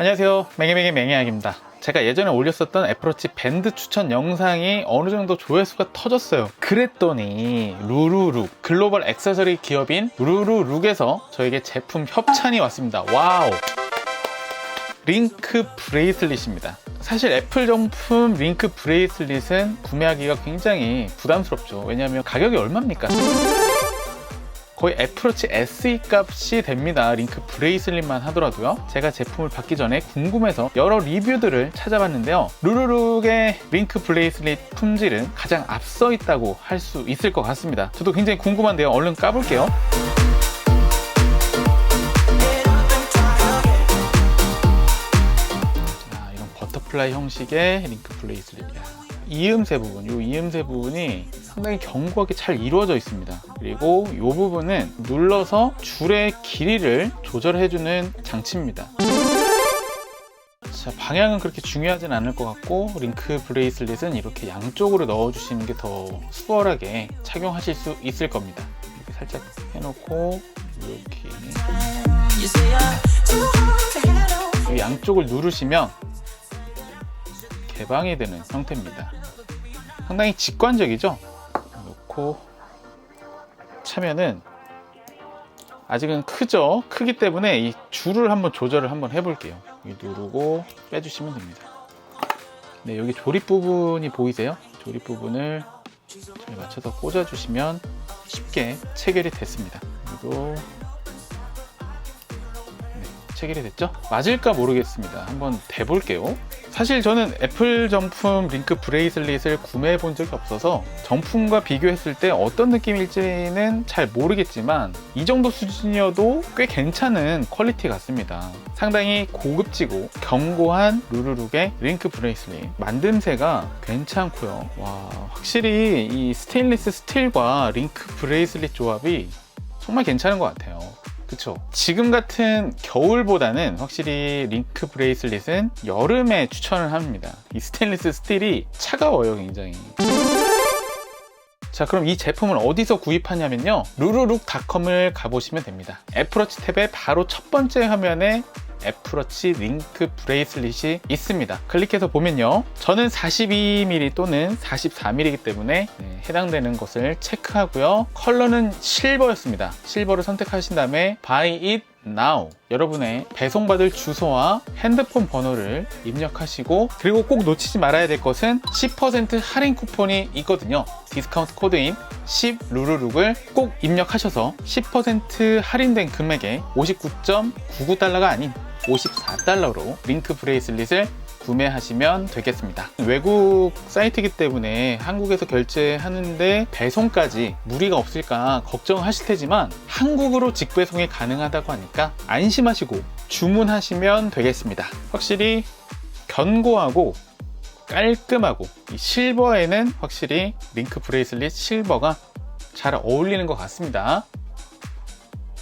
안녕하세요. 맹해맹해 맹해학입니다. 제가 예전에 올렸었던 애플워치 밴드 추천 영상이 어느 정도 조회수가 터졌어요. 그랬더니 루루룩 글로벌 액세서리 기업인 루루룩에서 저에게 제품 협찬이 왔습니다. 와우. 링크 브레이슬릿입니다. 사실 애플 정품 링크 브레이슬릿은 구매하기가 굉장히 부담스럽죠. 왜냐하면 가격이 얼마입니까? 거의 애플워치 SE 값이 됩니다. 링크 브레이슬릿만 하더라도요. 제가 제품을 받기 전에 궁금해서 여러 리뷰들을 찾아봤는데요. 루루룩의 링크 브레이슬릿 품질은 가장 앞서 있다고 할 수 있을 것 같습니다. 저도 굉장히 궁금한데요. 얼른 까볼게요. 자, 이런 버터플라이 형식의 링크 브레이슬릿이야. 이음새 부분, 이 이음새 부분이 상당히 견고하게 잘 이루어져 있습니다. 그리고 이 부분은 눌러서 줄의 길이를 조절해주는 장치입니다. 자, 방향은 그렇게 중요하진 않을 것 같고 링크 브레이슬릿은 이렇게 양쪽으로 넣어주시는 게 더 수월하게 착용하실 수 있을 겁니다. 이렇게 살짝 해놓고 이렇게 이 양쪽을 누르시면 개방이 되는 형태입니다. 상당히 직관적이죠? 놓고 차면은 아직은 크죠? 크기 때문에 이 줄을 한번 조절을 한번 해볼게요. 누르고 빼주시면 됩니다. 네, 여기 조립 부분이 보이세요? 조립 부분을 잘 맞춰서 꽂아주시면 쉽게 체결이 됐습니다. 그리고 네, 체결이 됐죠? 맞을까 모르겠습니다. 한번 대볼게요. 사실 저는 애플 정품 링크 브레이슬릿을 구매해 본 적이 없어서 정품과 비교했을 때 어떤 느낌일지는 잘 모르겠지만 이 정도 수준이어도 꽤 괜찮은 퀄리티 같습니다. 상당히 고급지고 견고한 루루룩의 링크 브레이슬릿 만듦새가 괜찮고요. 와 확실히 이 스테인리스 스틸과 링크 브레이슬릿 조합이 정말 괜찮은 것 같아요. 그쵸. 지금 같은 겨울보다는 확실히 링크 브레이슬릿은 여름에 추천을 합니다. 이 스테인리스 스틸이 차가워요, 굉장히. 자, 그럼 이 제품을 어디서 구입하냐면요. 루루룩닷컴을 가보시면 됩니다. 애플워치 탭의 바로 첫 번째 화면에 애플워치 링크 브레이슬릿이 있습니다. 클릭해서 보면요. 저는 42mm 또는 44mm이기 때문에 네, 해당되는 것을 체크하고요. 컬러는 실버였습니다. 실버를 선택하신 다음에 Buy it now 여러분의 배송받을 주소와 핸드폰 번호를 입력하시고 그리고 꼭 놓치지 말아야 될 것은 10% 할인 쿠폰이 있거든요. 디스카운트 코드인 10 루루룩을 꼭 입력하셔서 10% 할인된 금액에 59.99달러가 아닌 54달러로 링크 브레이슬릿을 구매하시면 되겠습니다. 외국 사이트이기 때문에 한국에서 결제하는데 배송까지 무리가 없을까 걱정하실 테지만 한국으로 직배송이 가능하다고 하니까 안심하시고 주문하시면 되겠습니다. 확실히 견고하고 깔끔하고 이 실버에는 확실히 링크 브레이슬릿 실버가 잘 어울리는 것 같습니다.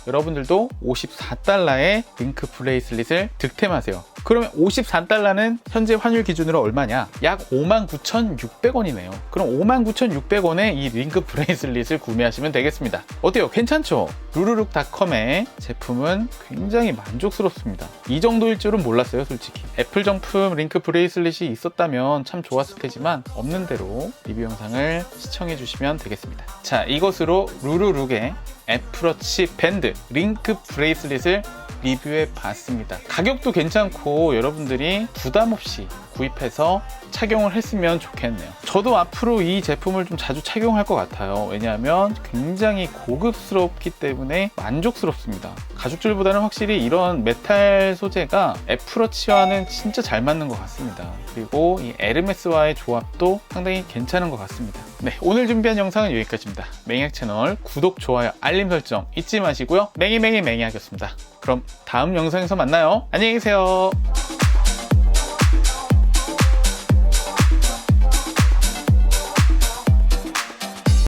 여러분들도 54달러의 링크 브레이슬릿을 득템하세요. 그러면 54달러는 현재 환율 기준으로 얼마냐? 약 59,600원이네요. 그럼 59,600원에 이 링크 브레이슬릿을 구매하시면 되겠습니다. 어때요? 괜찮죠? 루루룩닷컴의 제품은 굉장히 만족스럽습니다. 이 정도일 줄은 몰랐어요, 솔직히. 애플 정품 링크 브레이슬릿이 있었다면 참 좋았을 테지만 없는 대로 리뷰 영상을 시청해 주시면 되겠습니다. 자, 이것으로 루루룩의 애플워치 밴드 링크 브레이슬릿을 리뷰해 봤습니다. 가격도 괜찮고 여러분들이 부담 없이 구입해서 착용을 했으면 좋겠네요. 저도 앞으로 이 제품을 좀 자주 착용할 것 같아요. 왜냐하면 굉장히 고급스럽기 때문에 만족스럽습니다. 가죽줄보다는 확실히 이런 메탈 소재가 애플워치와는 진짜 잘 맞는 것 같습니다. 그리고 이 에르메스와의 조합도 상당히 괜찮은 것 같습니다. 네, 오늘 준비한 영상은 여기까지입니다. 맹약 채널 구독, 좋아요, 알림 설정 잊지 마시고요. 맹이맹이 맹이하겠습니다. 그럼 다음 영상에서 만나요. 안녕히 계세요.